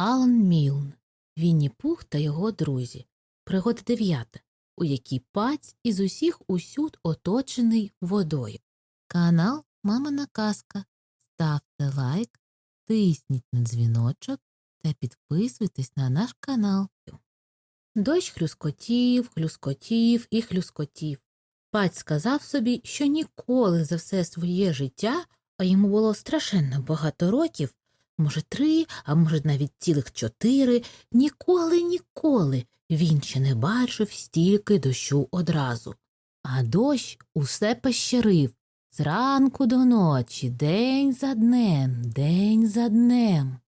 Алан Мілн, Вінні Пух та його друзі. Пригода дев'ята, у якій паць із усіх усюд оточений водою. Канал Мамина Казка. Ставте лайк, тисніть на дзвіночок та підписуйтесь на наш канал. Дощ хлюскотів, хлюскотів і хлюскотів. Паць сказав собі, що ніколи за все своє життя, а йому було страшенно багато років, може три, а може навіть цілих чотири, ніколи, ніколи він ще не бачив стільки дощу одразу. А дощ усе пещерив зранку до ночі, день за днем, день за днем.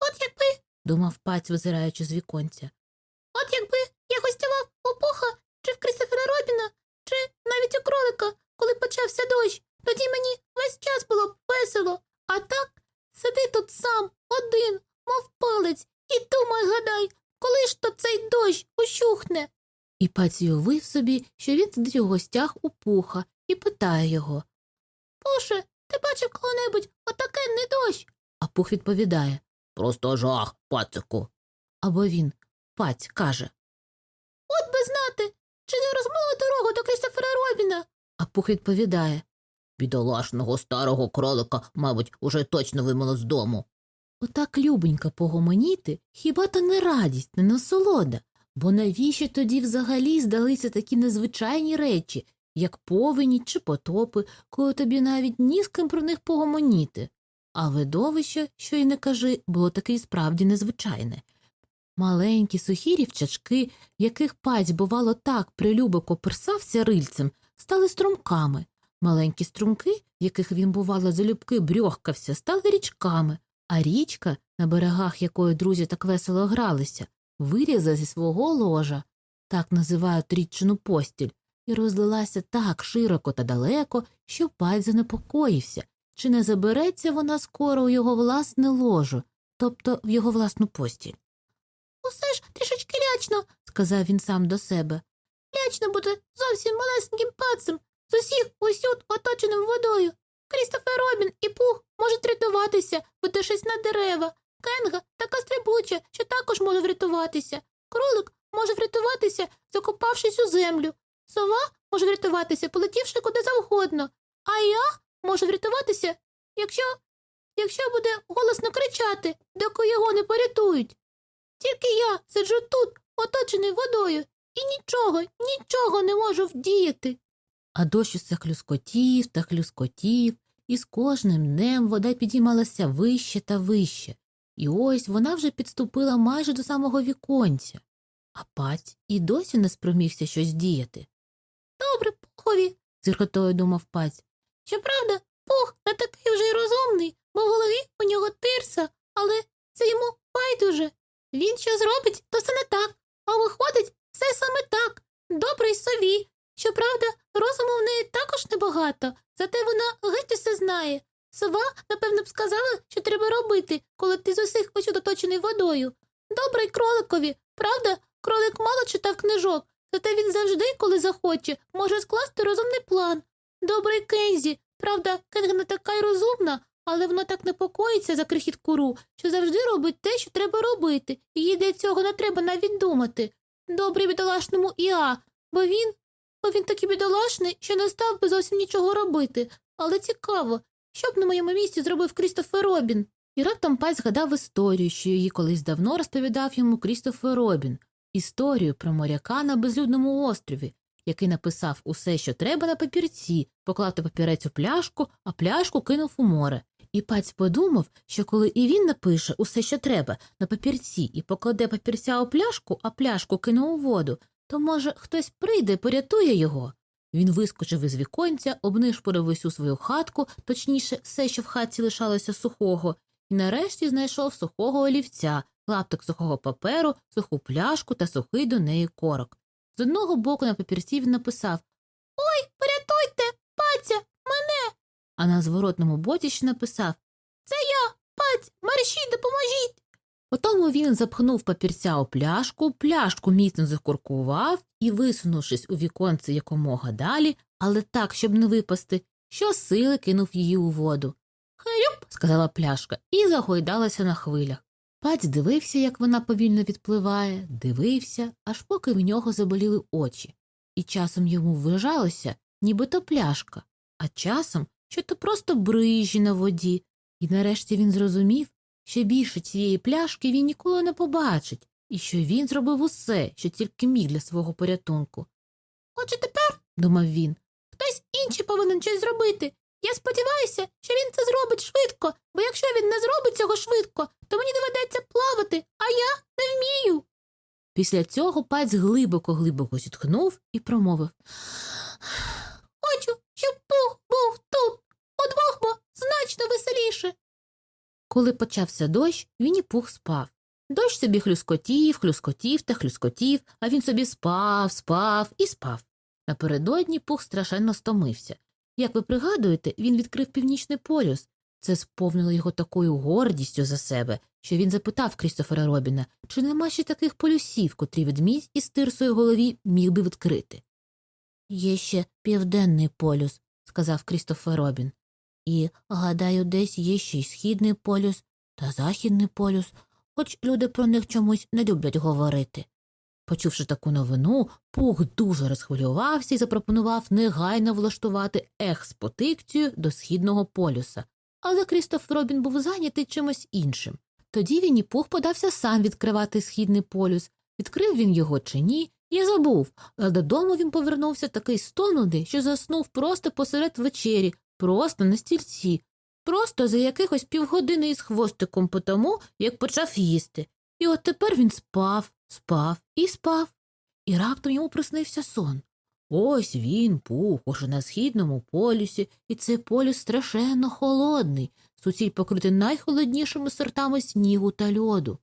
От якби, думав паць, визираючи з віконця. От якби я гостював у Пуха, чи в Крістофера Робіна, чи навіть у кролика, коли почався дощ, тоді мені весь час було б весело, а так сиди тут сам, один, мов палець, і думай, гадай, коли ж то цей дощ ущухне. І паць уявив собі, що він сидить у гостях у пуха і питає його Пуше, ти бачив коли-небудь отаке не дощ? А пух відповідає Просто жах, пацику. Або він, паць, каже От би знати, чи не розмила дорогу до Крістофера Робіна? А пух відповідає Бідолашного старого кролика, мабуть, уже точно вимило з дому. Отак любенько погомоніти, хіба то не радість, не насолода, бо навіщо тоді взагалі здалися такі незвичайні речі, як повені чи потопи, коли тобі навіть ні з ким про них погомоніти. А видовище, що й не кажи, було таке й справді незвичайне. Маленькі сухі рівчачки, яких паць, бувало, так прилюбо коперсався рильцем, стали струмками. Маленькі струмки, в яких він, бувало, залюбки брьохкався, стали річками, а річка, на берегах якої друзі так весело гралися, вирізала зі свого ложа, так називають річчину постіль, і розлилася так широко та далеко, що паць занепокоївся, чи не забереться вона скоро у його власне ложо, тобто в його власну постіль. Усе ж трішечки лячно, сказав він сам до себе. Лячно бути зовсім малесеньким пацем, з усіх усюд оточеним водою. Крістофер Робін і Пух можуть рятуватися, витершись на дерева. Кенга така стрибуча, що також може врятуватися. Кролик може врятуватися, закопавшись у землю. Сова може врятуватися, полетівши куди завгодно. А я можу врятуватися, якщо, якщо буде голосно кричати, доки його не порятують. Тільки я сиджу тут, оточений водою, і нічого, нічого не можу вдіяти. А дощ усе хлюскотів та хлюскотів, і з кожним днем вода підіймалася вище та вище, і ось вона вже підступила майже до самого віконця. А паць і досі не спромігся щось діяти. Добре, пухові, з гіркотою думав паць. Щоправда, пух не такий вже й розумний, бо в голові у нього тирса, але це йому байдуже. Він що зробить, то все не так, а виходить, все саме так. Добрий сові. Щоправда, розуму в неї також небагато, зате вона геть усе знає. Сова, напевно, б сказала, що треба робити, коли ти з усіх усюд оточений водою. Добрий кроликові, правда, кролик мало читав книжок, зате він завжди, коли захоче, може скласти розумний план. Добрий Кензі, правда, Кенга не така й розумна, але вона так непокоїться за крихіткуру, що завжди робить те, що треба робити, і їй для цього не треба навіть думати. Добрий бідолашному Іа, бо він, він такий бідолашний, що не став би зовсім нічого робити. Але цікаво, що б на моєму місці зробив Крістофер Робін? І раптом паць згадав історію, що її колись давно розповідав йому Крістофер Робін, історію про моряка на безлюдному острові, який написав усе, що треба на папірці, поклав на папірець у пляшку, а пляшку кинув у море. І паць подумав, що коли і він напише усе, що треба, на папірці, і покладе папірця у пляшку, а пляшку кине у воду, то, може, хтось прийде порятує його. Він вискочив із віконця, обнишпорив усю свою хатку, точніше, все, що в хатці лишалося сухого, і нарешті знайшов сухого олівця, клаптик сухого паперу, суху пляшку та сухий до неї корок. З одного боку на папірці він написав Ой, порятуйте, паця, мене. А на зворотному боці ще написав Це я, паць, мерщій, допоможіть. Потому він запхнув папірця у пляшку, пляшку міцно закуркував і, висунувшись у віконце якомога далі, але так, щоб не випасти, щосили кинув її у воду. Хрюп, сказала пляшка і загойдалася на хвилях. Паць дивився, як вона повільно відпливає, дивився, аж поки в нього заболіли очі, і часом йому вважалося, ніби то пляшка, а часом, що то просто брижі на воді, і нарешті він зрозумів, що більше цієї пляшки він ніколи не побачить, і що він зробив усе, що тільки міг для свого порятунку. Отже тепер, думав він, хтось інший повинен щось зробити. Я сподіваюся, що він це зробить швидко, бо якщо він не зробить цього швидко, то мені доведеться плавати, а я не вмію. Після цього паць глибоко глибоко зітхнув і промовив Хочу, щоб Пух був тут. Удвох бо значно веселіше. Коли почався дощ, він і пух спав. Дощ собі хлюскотів, хлюскотів та хлюскотів, а він собі спав, спав і спав. Напередодні пух страшенно стомився. Як ви пригадуєте, він відкрив північний полюс. Це сповнило його такою гордістю за себе, що він запитав Крістофера Робіна, чи нема ще таких полюсів, котрі ведмідь із тирсою голові міг би відкрити. Є ще південний полюс, сказав Крістофер Робін. І, гадаю, десь є ще й східний полюс та західний полюс, хоч люди про них чомусь не люблять говорити. Почувши таку новину, Пух дуже розхвилювався і запропонував негайно влаштувати експотикцію до східного полюса. Але Крістоф Робін був зайнятий чимось іншим. Тоді він і Пух подався сам відкривати східний полюс. Відкрив він його чи ні, я забув, але додому він повернувся такий стонутий, що заснув просто посеред вечері, просто на стільці, просто за якихось півгодини із хвостиком по тому, як почав їсти. І от тепер він спав, спав і спав. І раптом йому приснився сон. Ось він, пух, уже на східному полюсі, і цей полюс страшенно холодний, суціль покритий найхолоднішими сортами снігу та льоду.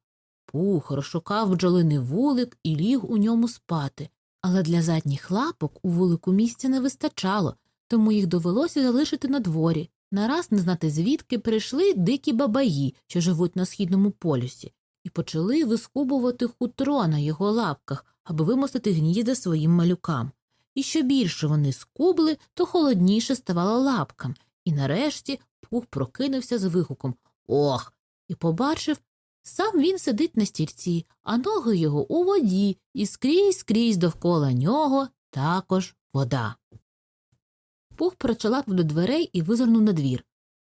Пух розшукав бджолиний вулик і ліг у ньому спати, але для задніх лапок у вулику місця не вистачало, тому їх довелося залишити на дворі. Нараз не знати звідки прийшли дикі бабаї, що живуть на східному полюсі, і почали вискубувати хутро на його лапках, аби вимостити гнізда своїм малюкам. І що більше вони скубли, то холодніше ставало лапкам, і нарешті пух прокинувся з вигуком Ох! і побачив, сам він сидить на стільці, а ноги його у воді, і скрізь скрізь довкола нього також вода. Пух прочалапав до дверей і визирнув на двір.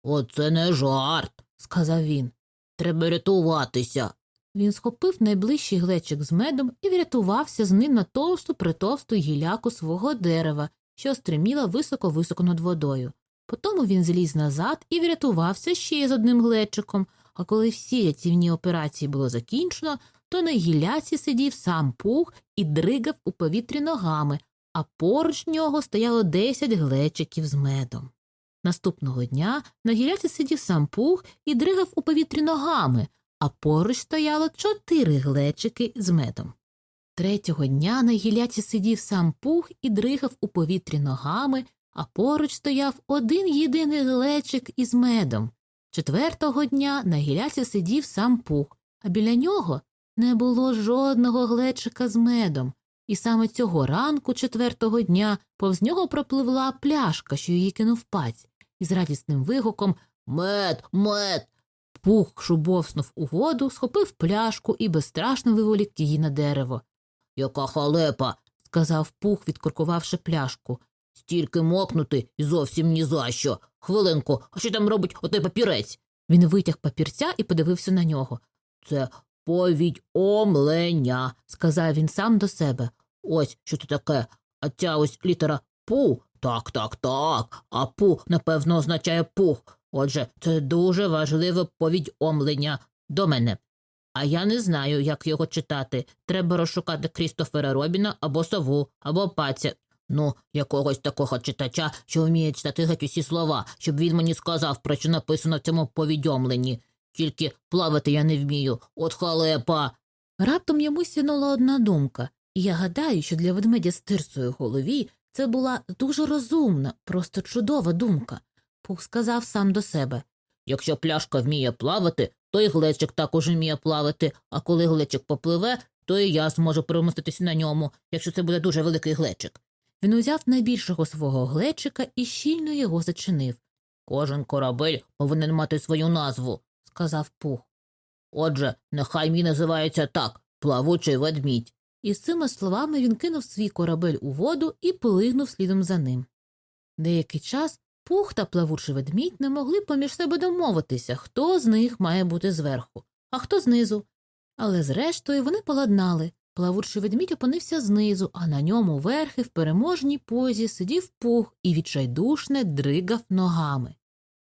Оце не жарт, сказав він. Треба рятуватися. Він схопив найближчий глечик з медом і врятувався з ним на товсту притовсту гіляку свого дерева, що стриміла високо-високо над водою. Потому він зліз назад і врятувався ще з одним глечиком, а коли всі рятівні операції було закінчено, то на гіляці сидів сам пух і дригав у повітрі ногами, а поруч нього стояло десять глечиків з медом. Наступного дня на гіляці сидів сам пух і дригав у повітрі ногами, а поруч стояло чотири глечики з медом. Третього дня на гіляці сидів сам пух і дригав у повітрі ногами, а поруч стояв один єдиний глечик із медом. Четвертого дня на гіляці сидів сам пух, а біля нього не було жодного глечика з медом, і саме цього ранку четвертого дня повз нього пропливла пляшка, що її кинув паць, і з радісним вигуком Мед, мед. Пух шубовснув у воду, схопив пляшку і безстрашно виволік її на дерево. Яка халепа, сказав пух, відкуркувавши пляшку. Стільки мокнути і зовсім ні за що. Хвилинку, а що там робить отой папірець? Він витяг папірця і подивився на нього. Це повідомлення, сказав він сам до себе. Ось що це таке. А ця ось літера пу. Так, так, так. А пу, напевно, означає пух. Отже, це дуже важливе повідомлення до мене. А я не знаю, як його читати. Треба розшукати Крістофера Робіна або сову, або паця. Ну, якогось такого читача, що вміє читати геть усі слова, щоб він мені сказав, про що написано в цьому повідомленні. Тільки плавати я не вмію, от халепа. Раптом йому сінула одна думка, і я гадаю, що для ведмедя з тирсою голові це була дуже розумна, просто чудова думка. Пух сказав сам до себе Якщо пляшка вміє плавати, то й глечик також вміє плавати, а коли глечик попливе, то і я зможу переміститися на ньому, якщо це буде дуже великий глечик. Він узяв найбільшого свого глечика і щільно його зачинив. Кожен корабель повинен мати свою назву, сказав Пух. Отже, нехай мій називається так плавучий ведмідь. І з цими словами він кинув свій корабель у воду і плигнув слідом за ним. Деякий час пух та плавучий ведмідь не могли поміж себе домовитися, хто з них має бути зверху, а хто знизу. Але зрештою вони поладнали. Плавучий ведмідь опинився знизу, а на ньому верхи в переможній позі сидів пух і відчайдушне дригав ногами.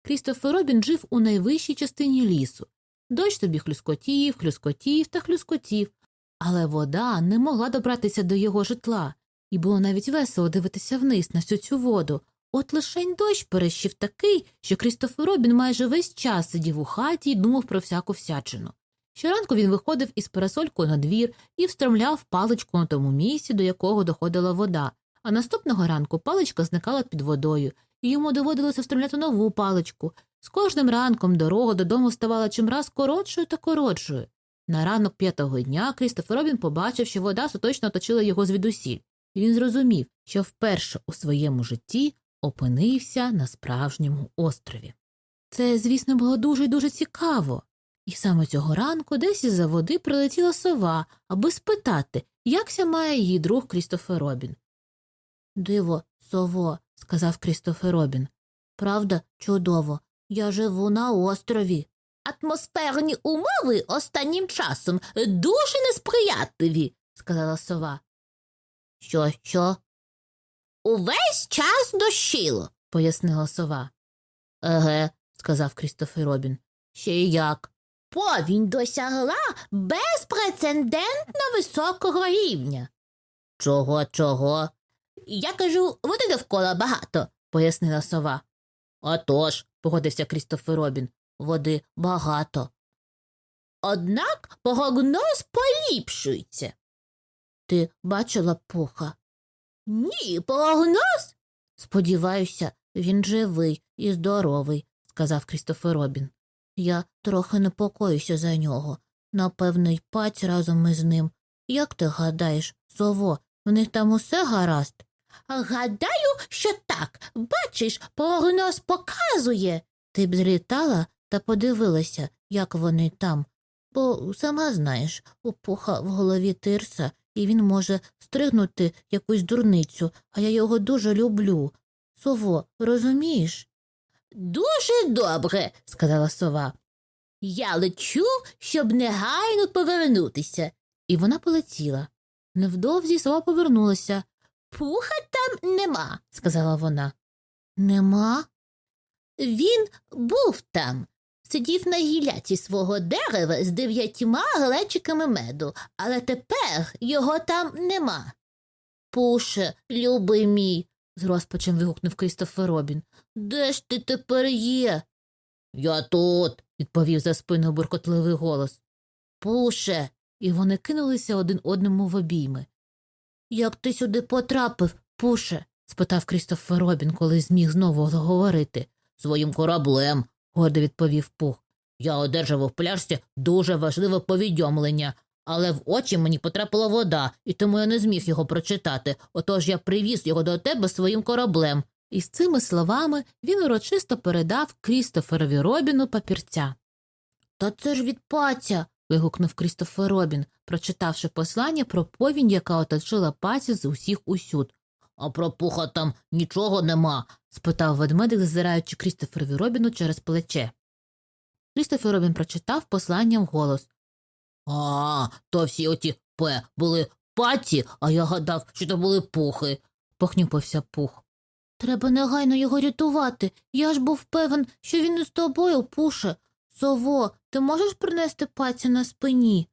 Крістофер Робін жив у найвищій частині лісу. Дощ тобі хлюскотів, хлюскотів та хлюскотів, але вода не могла добратися до його житла, і було навіть весело дивитися вниз на всю цю воду. От лишень дощ перещив такий, що Крістофер Робін майже весь час сидів у хаті і думав про всяку всячину. Щоранку він виходив із парасолькою на двір і встромляв паличку на тому місці, до якого доходила вода, а наступного ранку паличка зникала під водою, і йому доводилося встромляти нову паличку. З кожним ранком дорога додому ставала чимраз коротшою та коротшою. На ранок п'ятого дня Крістофер Робін побачив, що вода остаточно оточила його звідусіль, і він зрозумів, що вперше у своєму житті опинився на справжньому острові. Це, звісно, було дуже й дуже цікаво. І саме цього ранку десь із за води прилетіла сова, аби спитати, якся має її друг Крістофер Робін. Диво, сово, сказав Крістофер Робін. Правда, чудово. Я живу на острові. Атмосферні умови останнім часом дуже несприятливі, сказала сова. Що, що? Увесь час дощило. пояснила сова. Еге, сказав Крістофер Робін. ще як. Повінь досягла безпрецедентно високого рівня. Чого, чого? Я кажу, води довкола багато. пояснила сова. Отож, Погодився Крістофер Робін. води багато. Однак прогноз поліпшується. Ти бачила пуха? Ні, прогноз Сподіваюся, він живий і здоровий, сказав Крістофер Робін. Я трохи непокоюся за нього. Напевно, й паць разом із ним. Як ти гадаєш, сово, в них там усе гаразд? Гадаю, що так. Бачиш, прогноз показує. Ти б злітала та подивилася, як вони там. Бо сама знаєш, у пуха в голові тирса, і він може стригнути якусь дурницю, а я його дуже люблю. Сово, розумієш? Дуже добре, сказала сова. я лечу, щоб негайно повернутися. І вона полетіла. Невдовзі сова повернулася, Пуха там нема. сказала вона. Нема? Він був там. Сидів на гіляці свого дерева з дев'ятьма глечиками меду, але тепер його там нема. Пуше, любий мій, з розпачем вигукнув Крістофер Робін. де ж ти тепер є? Я тут, відповів за спиною буркотливий голос. Пуше, І вони кинулися один одному в обійми. Як ти сюди потрапив, пуше? спитав Крістофер Робін, коли зміг знову заговорити. своїм кораблем, гордо відповів пух. Я одержав у пляшці дуже важливе повідомлення, але в очі мені потрапила вода, і тому я не зміг його прочитати. Отож я привіз його до тебе своїм кораблем. І з цими словами він урочисто передав Крістоферові Робіну папірця. Та це ж від паця. Вигукнув Крістофер Робін, прочитавши послання про повінь, яка оточила паці з усіх усюд. А про пуха там нічого нема. спитав ведмедик, зазираючи Крістоферові Робіну через плече. Крістофер Робін прочитав послання вголос. А, то всі оті П були паці, а я гадав, що то були пухи. похнюпився пух. Треба негайно його рятувати. Я ж був певен, що він із тобою, пуше. Сово, ти можеш принести паця на спині?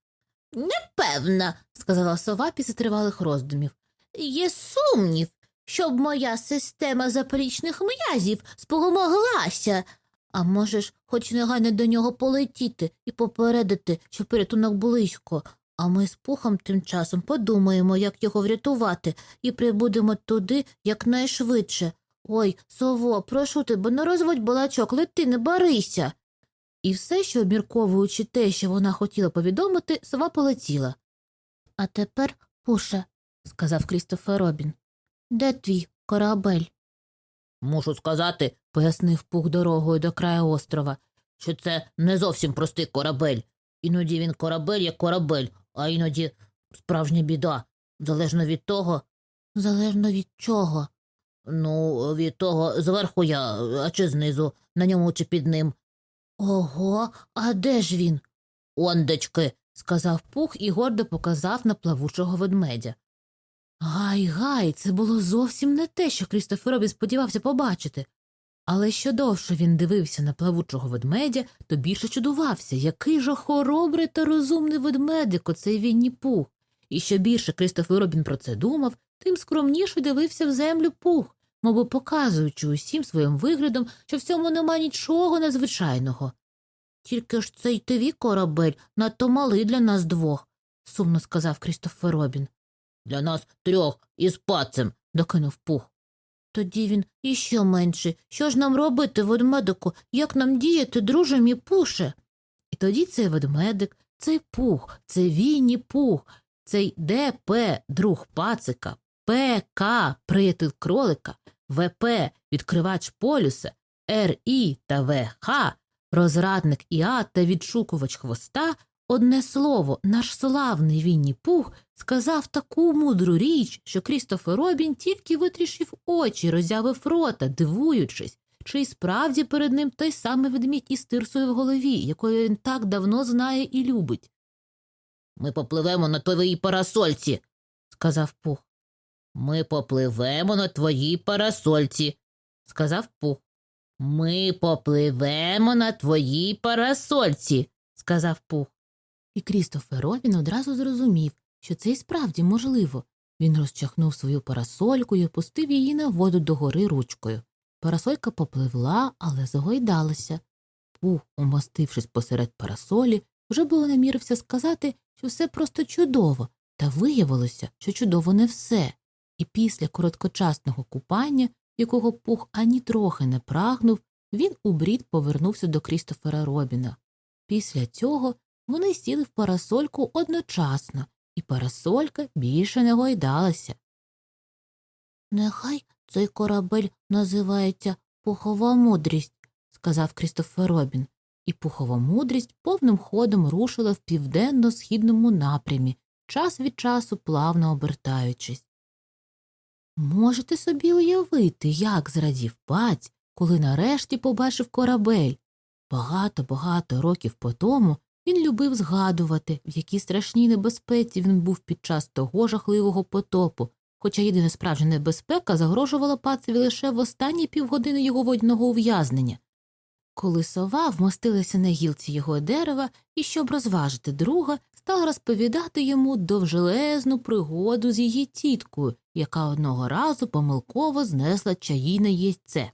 Непевна, сказала сова після тривалих роздумів. є сумнів, щоб моя система запорічних м'язів спомоглася. А можеш хоч негайно до нього полетіти і попередити, що порятунок близько, а ми з пухом тим часом подумаємо, як його врятувати, і прибудемо туди якнайшвидше. Ой, сово, прошу тебе, не розводь балачок, лети, не барися. І все, що обмірковуючи те, що вона хотіла повідомити, сова полетіла. А тепер, пуше, сказав Крістофер Робін. Де твій корабель? Мушу сказати, пояснив пух дорогою до краю острова. що це не зовсім простий корабель. Іноді він корабель як корабель, а іноді справжня біда. Залежно від того. Залежно від чого? Ну, від того, зверху я, а чи знизу, на ньому чи під ним. Ого, а де ж він? Ондечки, сказав пух і гордо показав на плавучого ведмедя. Гай, гай, це було зовсім не те, що Крістоферобін сподівався побачити. Але що довше він дивився на плавучого ведмедя, то більше чудувався, який же хоробрий та розумний ведмедик оцей Вінні Пух. І що більше Крістофер Робін про це думав, тим скромніше дивився в землю пух, мовби показуючи усім своїм виглядом, що в цьому нема нічого незвичайного. Тільки ж цей твій корабель надто малий для нас двох, сумно сказав Крістофер Робін. для нас трьох із пацем. докинув пух. Тоді він іще менший. Що ж нам робити, ведмедику? Як нам діяти, друже мій пуше? І тоді цей ведмедик, цей пух, цей Вінні пух, цей ДП друг пацика, ПК приятель кролика, ВП відкривач полюса, РІ та ВХ розрадник ІА та відшукувач хвоста, одне слово, наш славний Вінні Пух сказав таку мудру річ, що Крістофер Робін тільки витрішив очі, роззявив рота, дивуючись, чи й справді перед ним той самий ведмідь із тирсою в голові, якою він так давно знає і любить, Ми попливемо на твоїй парасольці, сказав Пух. Ми попливемо на твоїй парасольці. Сказав Пух. Ми попливемо на твоїй парасольці. сказав Пух. І Крістофер Робін одразу зрозумів, що це й справді можливо. Він розчахнув свою парасольку і опустив її на воду догори ручкою. Парасолька попливла, але загойдалася. Пух, умостившись посеред парасолі, вже було намірився сказати, що все просто чудово, та виявилося, що чудово не все. І після короткочасного купання, якого пух ані трохи не прагнув, він у брід повернувся до Крістофера Робіна. Після цього вони сіли в парасольку одночасно, і парасолька більше не гойдалася. Нехай цей корабель називається Пухова мудрість. сказав Крістофер Робін, і пухова мудрість повним ходом рушила в південно-східному напрямі, час від часу плавно обертаючись. Можете собі уявити, як зрадів паць, коли нарешті побачив корабель. Багато-багато років по тому він любив згадувати, в якій страшній небезпеці він був під час того жахливого потопу, хоча єдина справжня небезпека загрожувала пацеві лише в останні півгодини його водного ув'язнення. Коли сова вмостилася на гілці його дерева і, щоб розважити друга, стала розповідати йому довжелезну пригоду з її тіткою, яка одного разу помилково знесла чаїне яйце.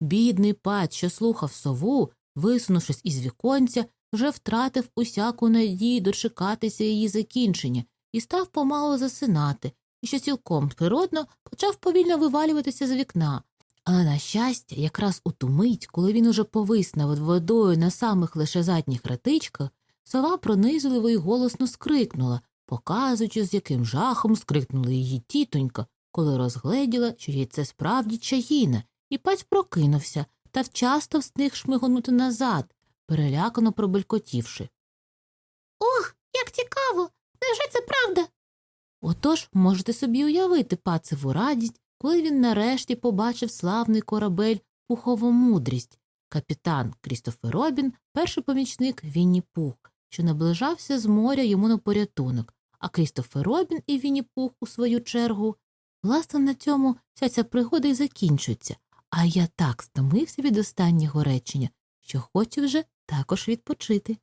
Бідний паць, що слухав сову, висунувшись із віконця, вже втратив усяку надію дочекатися її закінчення і став помалу засинати, і що цілком природно почав повільно вивалюватися з вікна. Але, на щастя, якраз у ту мить, коли він уже повис над водою на самих лише задніх ратичках, сова пронизливо й голосно скрикнула, показуючи, з яким жахом скрикнула її тітонька, коли розгледіла, що яйце справді чаїне, і паць прокинувся та вчасно встиг шмигонути назад, перелякано пробелькотівши. Ох, як цікаво! Невже це правда? Отож можете собі уявити пацеву радість, коли він нарешті побачив славний корабель Пухову мудрість, капітан Крістофер Робін, перший помічник Вінні Пух, що наближався з моря йому на порятунок, а Крістофер Робін і Вінні Пух, у свою чергу. Власне, на цьому вся ця пригода й закінчується, а я так стомився від останнього речення, що хочу вже також відпочити.